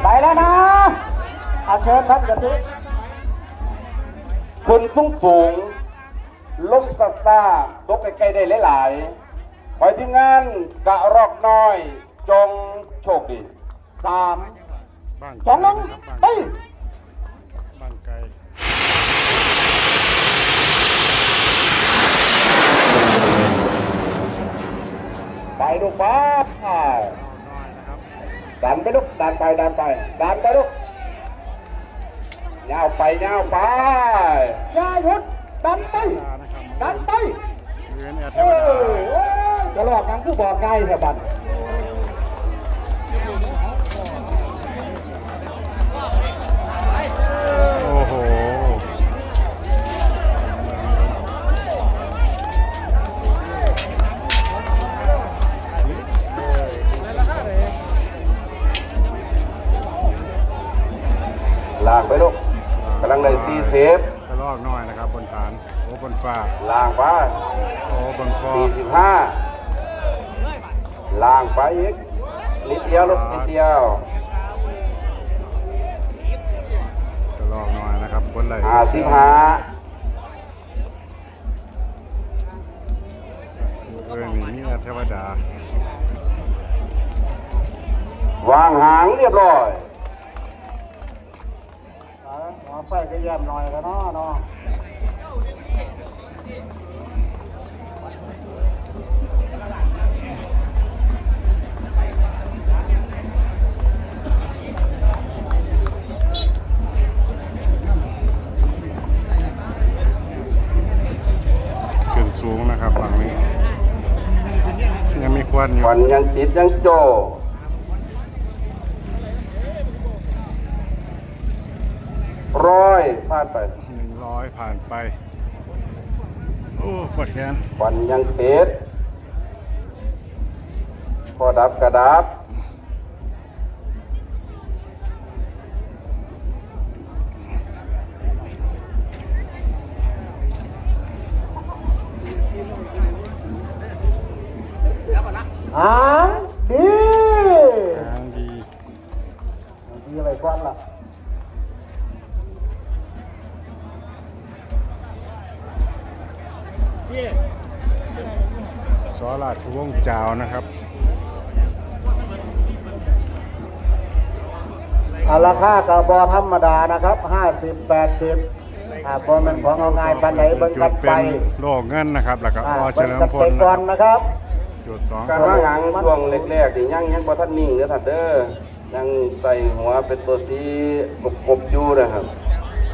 ไปแล้วนะอาเชิญท่านกะทิขึ้นสูงสูงลงสัสตาตกใกล้ๆได้หลายๆขอให้ทีมงานกะรอกน้อย จงโชคดีสามบ้านสองหนึ่งครับไปบ้านไกลไปลูกป้าน้อยนะครับ ดันไปลูกดันไปดันไปดันไปลูกยาวไปยาวไปอยาหยุดดันไปตานะครับดันไปเรือนแอร์เทเอวอดาเออกระลอกกันคือบอกง่ายเถอะบัน ไปลูกกำลังเลยตีเซฟกระลอกน้อยนะครับบนฐานโอ้บนฟ้าล่างไปโอ้บนคอสี่สิบห้าล่างไปอีกนิดเดียวลูกนิดเดียวกระลอกน้อยนะครับบนไหล่ห้าสิบห้าเรือนนี้มีแอร์เทวดา วางหางเรียบร้อย หมอไฟก็เยี่ยมหน่อยกันเนาะเนาะขึ้นสูงนะครับฝั่งนี้ ยังมีควันอยู่ วันยังติดยังโจ ร้อยพลาดไปหนึ่งร้อยผ่านไป โอ้ปวดแขนวันยังติดพอดับกระดับหางดีทางดีดีอะไรก่อนล่ะ สอราชวงศ์จาวนะครับอาราคากับบอธรรมดานะครับห้าสิบแปดสิบอ่าบอมันของเอาง่ายปันไหนเบิ่งจุกัดนเป็ไปนโลกเงินนะครับ แล้วก็อ่าอเฉเบิ่งลิมกันพไปลนะก่อนครับนะครับ จุดสองการวางหางช่วงแรกๆนี่ยังยังบ่ทันนิ่งเด้อท่านเด้อยังใส่หัวเป็นตัวสีกบๆอยู่นะครับ